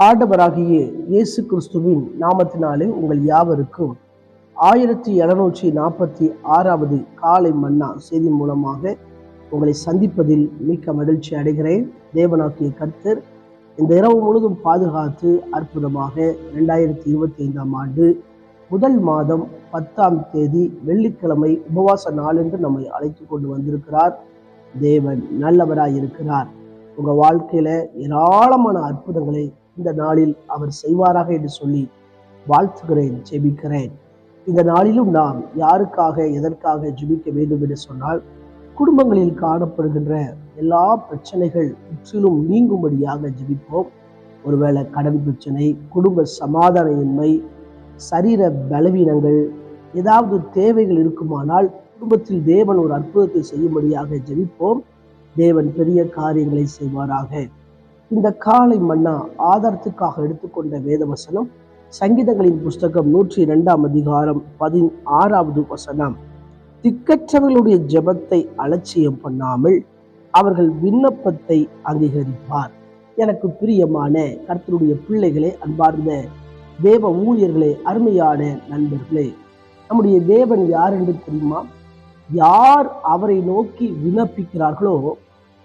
ஆண்டவராகிய இயேசு கிறிஸ்துவின் நாமத்தினாலே உங்கள் யாவருக்கும் ஆயிரத்தி எழுநூற்றி நாற்பத்தி ஆறாவது காலை மன்னா செய்தி மூலமாக உங்களை சந்திப்பதில் மிக்க மகிழ்ச்சி அடைகிறேன். தேவனாக்கிய கர்த்தர் இந்த இரவு முழுதும் பாதுகாத்து அற்புதமாக ரெண்டாயிரத்தி இருபத்தி ஐந்தாம் ஆண்டு முதல் மாதம் பத்தாம் தேதி வெள்ளிக்கிழமை உபவாச நாள் என்று நம்மை அழைத்து கொண்டு வந்திருக்கிறார். தேவன் நல்லவராய் உங்கள் உங்க வாழ்க்கையில ஏராளமான அற்புதங்களை இந்த நாளில் அவர் செய்வாராக என்று சொல்லி வாழ்த்துகிறேன் ஜெபிக்கிறேன். இந்த நாளிலும் நாம் யாருக்காக எதற்காக ஜெபிக்க வேண்டும் என்று சொன்னால் குடும்பங்களில் காணப்படுகின்ற எல்லா பிரச்சனைகள் முற்றிலும் நீங்கும்படியாக ஜெபிப்போம். ஒருவேளை கடன் பிரச்சனை குடும்ப சமாதானமின்மை சரீர பலவீனங்கள் ஏதாவது தேவைகள் இருக்குமானால் குடும்பத்தில் தேவன் ஒரு அற்புதத்தை செய்யும்படியாக ஜெபிப்போம். தேவன் பெரிய காரியங்களை செய்வாராக. இந்த காலை மன்னா ஆதாரத்துக்காக எடுத்துக்கொண்ட வேதவசனம் சங்கீதங்களின் புஸ்தகம் நூற்றி இரண்டாம் அதிகாரம் பதினாறாவது வசனம். திக்கற்றவர்களுடைய ஜெபத்தை அலட்சியம் பண்ணாமல் அவர்கள் விண்ணப்பத்தை அங்கீகரிப்பார். எனக்கு பிரியமான கர்த்தருடைய பிள்ளைகளே அன்பார்ந்த தேவ ஊழியர்களே அருமையான நண்பர்களே நம்முடைய தேவன் யார் என்று தெரியுமா? யார் அவரை நோக்கி விண்ணப்பிக்கிறார்களோ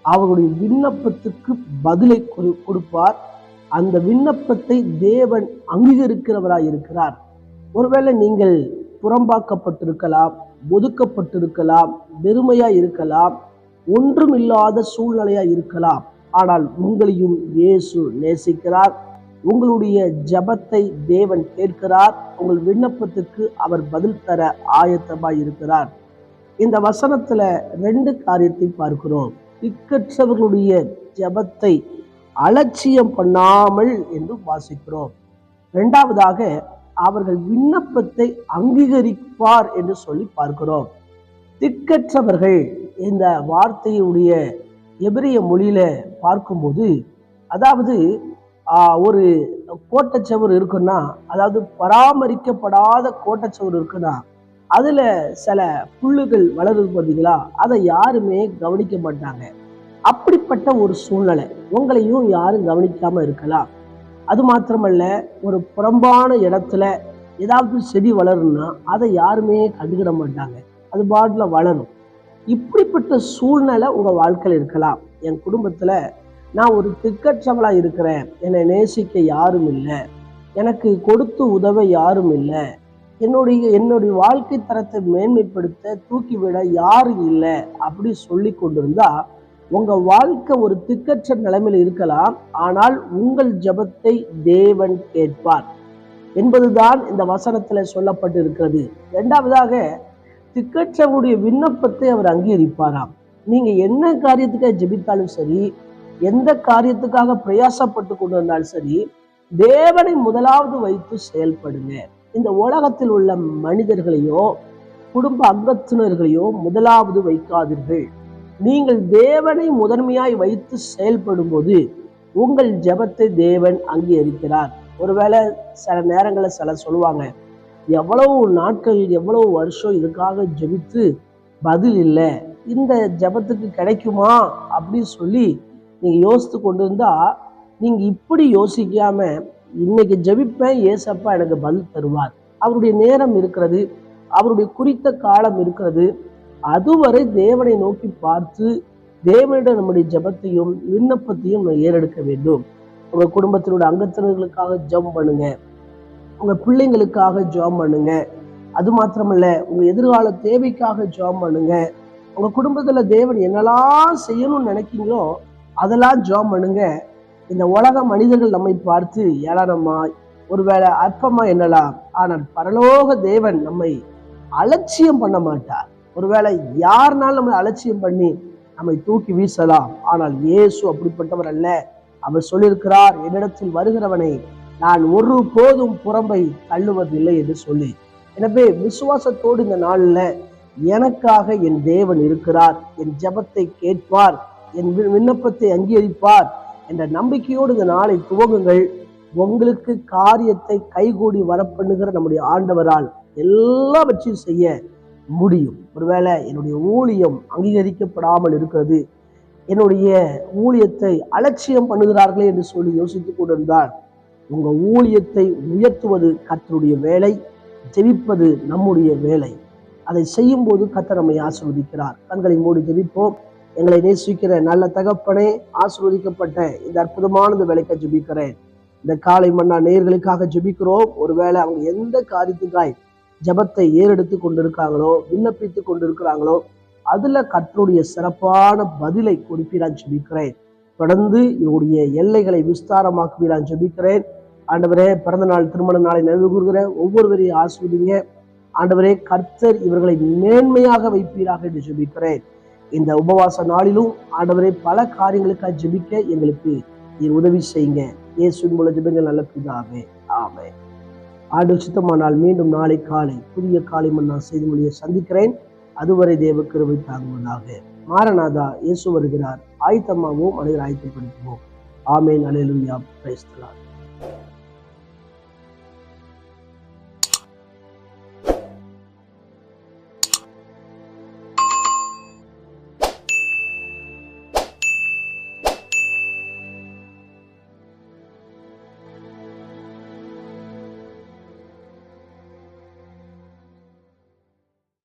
அவருடைய விண்ணப்பத்துக்கு பதிலை கொடுப்பார். அந்த விண்ணப்பத்தை தேவன் அங்கீகரிக்கிறவராய் இருக்கிறார். ஒருவேளை நீங்கள் புறம்பாக்கப்பட்டிருக்கலாம் ஒதுக்கப்பட்டிருக்கலாம் வெறுமையா இருக்கலாம் ஒன்றும் இல்லாத சூழ்நிலையா இருக்கலாம். ஆனால் உங்களையும் இயேசு நேசிக்கிறார். உங்களுடைய ஜெபத்தை தேவன் கேட்கிறார். உங்கள் விண்ணப்பத்துக்கு அவர் பதில் தர ஆயத்தமாய் இருக்கிறார். இந்த வசனத்துல ரெண்டு காரியத்தை பார்க்கிறோம். திக்கற்றவர்களுடைய ஜெபத்தை அலட்சியம் பண்ணாமல் என்று வாசிக்கிறோம். இரண்டாவதாக அவர்கள் விண்ணப்பத்தை அங்கீகரிப்பார் என்று சொல்லி பார்க்கிறோம். திக்கற்றவர்கள் இந்த வார்த்தையுடைய எபிரிய மொழியில பார்க்கும்போது அதாவது ஒரு கோட்டச்சவர் இருக்குன்னா அதாவது பராமரிக்கப்படாத கோட்டச்சவர் இருக்குன்னா அதில் சில புல்லுகள் வளருது பார்த்தீங்களா? அதை யாருமே கவனிக்க மாட்டாங்க. அப்படிப்பட்ட ஒரு சூழ்நிலை. உங்களையும் யாரும் கவனிக்காம இருக்கலாம். அது மாத்திரமல்ல ஒரு புறம்பான இடத்துல ஏதாவது செடி வளரும்னா அதை யாருமே கண்டுக்கிட மாட்டாங்க. அது பாட்டில் வளரும். இப்படிப்பட்ட சூழ்நிலை உங்கள் வாழ்க்கையில் இருக்கலாம். என் குடும்பத்தில் நான் ஒரு திக்கற்றவளாக இருக்கிறேன். என்னை நேசிக்க யாரும் இல்லை. எனக்கு கொடுத்து உதவ யாரும் இல்லை. என்னுடைய என்னுடைய வாழ்க்கை தரத்தை மேன்மைப்படுத்த தூக்கிவிட யாரும் இல்லை அப்படி சொல்லி கொண்டிருந்தா உங்க வாழ்க்கை ஒரு திக்கற்ற நிலைமையில் இருக்கலாம் ஆனால் உங்கள் ஜெபத்தை தேவன் கேட்பார் என்பதுதான் இந்த வசனத்தில் சொல்லப்பட்டு இருக்கிறது இரண்டாவதாக திக்கற்றவுடைய விண்ணப்பத்தை அவர் அங்கீகரிப்பாராம். நீங்க என்ன காரியத்துக்காக ஜெபித்தாலும் சரி எந்த காரியத்துக்காக பிரயாசப்பட்டு கொண்டு வந்தாலும் சரி தேவனை முதலாவது வைத்து செயல்படுங்க. இந்த உலகத்தில் உள்ள மனிதர்களையோ குடும்ப அங்கத்தினர்களையோ முதலாவது வைக்காதீர்கள். நீங்கள் தேவனை முதன்மையாய் வைத்து செயல்படும் போது உங்கள் ஜெபத்தை தேவன் அங்கீகரிக்கிறார். ஒருவேளை சில நேரங்களில் சில சொல்லுவாங்க எவ்வளவு நாட்கள் எவ்வளவு வருஷம் இதுக்காக ஜெபித்து பதில் இல்லை. இந்த ஜெபத்துக்கு கிடைக்குமா? அப்படின்னு சொல்லி நீங்க யோசித்து கொண்டு இருந்தால் நீங்க இப்படி யோசிக்காம இன்னைக்கு ஜெபிப்பேன் ஏசப்பா எனக்கு பதில் தருவார். அவருடைய நேரம் இருக்கிறது அவருடைய குறித்த காலம் இருக்கிறது. அதுவரை தேவனை நோக்கி பார்த்து தேவனிடம் நம்முடைய ஜெபத்தையும் விண்ணப்பத்தையும் நம்ம ஏறெடுக்க வேண்டும். உங்க குடும்பத்தினுடைய அங்கத்தினர்களுக்காக ஜெபம் பண்ணுங்க. உங்க பிள்ளைங்களுக்காக ஜெபம் பண்ணுங்க. அது மாத்திரமல்ல உங்க எதிர்கால தேவைக்காக ஜெபம் பண்ணுங்க. உங்க குடும்பத்துல தேவன் என்னெல்லாம் செய்யணும்னு நினைக்கீங்களோ அதெல்லாம் ஜெபம் பண்ணுங்க. இந்த உலக மனிதர்கள் நம்மை பார்த்து ஏளனமாய் ஒருவேளை அற்பமா எண்ணலாம் ஆனால் பரலோக தேவன் நம்மை அலட்சியம் பண்ண மாட்டார். ஒருவேளை யாருனாலும் நம்மளை அலட்சியம் பண்ணி நம்மை தூக்கி வீசலாம்? ஆனால் இயேசு அப்படிப்பட்டவர் அல்ல. அவர் சொல்லியிருக்கிறார் என்னிடத்தில் வருகிறவனை நான் ஒரு போதும் புறம்பை தள்ளுவதில்லை என்று சொல்லி. எனவே விசுவாசத்தோடு இந்த நாளில் எனக்காக என் தேவன் இருக்கிறார். என் ஜபத்தை கேட்பார். என் விண்ணப்பத்தை அங்கீகரிப்பார். என்ற நம்பிக்கையோடு இந்த நாளை துவங்குங்கள். உங்களுக்கு காரியத்தை கைகூடி வரப்பண்ணுகிற நம்முடைய ஆண்டவரால் எல்லாவற்றையும் செய்ய முடியும். ஒருவேளை என்னுடைய ஊழியம் அங்கீகரிக்கப்படாமல் இருக்கிறது. என்னுடைய ஊழியத்தை அலட்சியம் பண்ணுகிறார்களே என்று சொல்லி யோசித்துக் கொண்டிருந்தால் உங்கள் ஊழியத்தை உயர்த்துவது கத்தருடைய வேலை ஜெபிப்பது நம்முடைய வேலை. அதை செய்யும் போது கத்தர் நம்மை ஆசிர்வதிக்கிறார். கண்களை மூடி ஜெபிப்போம். எங்களை நேசிக்கிற நல்ல தகப்பனே ஆசீர்வதிக்கப்பட்ட இந்த அற்புதமான இந்த வேலைக்கு ஜெபிக்கிறேன். இந்த காலை மன்னா நேர்களுக்காக ஜெபிக்கிறோம். ஒருவேளை அவங்க எந்த காரியத்துக்காய் ஜெபத்தை ஏறெடுத்து கொண்டிருக்காங்களோ விண்ணப்பித்து கொண்டிருக்கிறாங்களோ அதுல கர்த்தருடைய சிறப்பான பதிலை கொடுப்பீரான் ஜெபிக்கிறேன். தொடர்ந்து இவருடைய எல்லைகளை விஸ்தாரமாக்குவீரான் ஜெபிக்கிறேன். ஆண்டவரே பிறந்த நாள் திருமண நாளை நினைவு கூறுகிற ஒவ்வொருவரையும் ஆசிர்வதிங்க. ஆண்டவரே கர்த்தர் இவர்களை மேன்மையாக வைப்பீராக என்று ஜெபிக்கிறேன். இந்த உபவாச நாளிலும் ஆண்டவரே பல காரியங்களுக்காக ஜெபிக்க எங்களுக்கு நீர் உதவி செய்யுங்க. இயேசுவின் மூலம் ஜெபங்கள் நல்ல பிதாவே. ஆமே ஆண்டு சுத்தமானால் மீண்டும் நாளை காலை புதிய காலை மன்னா செய்தி மொழியை சந்திக்கிறேன். அதுவரை தேவ கிருபை தாங்குவதாக. மாரநாதா இயேசு வருகிறார். ஆயத்தமாகவும் மனிதர் ஆயத்தப்படுத்துவோம். ஆமேன். அலையலுயா பேசலாம்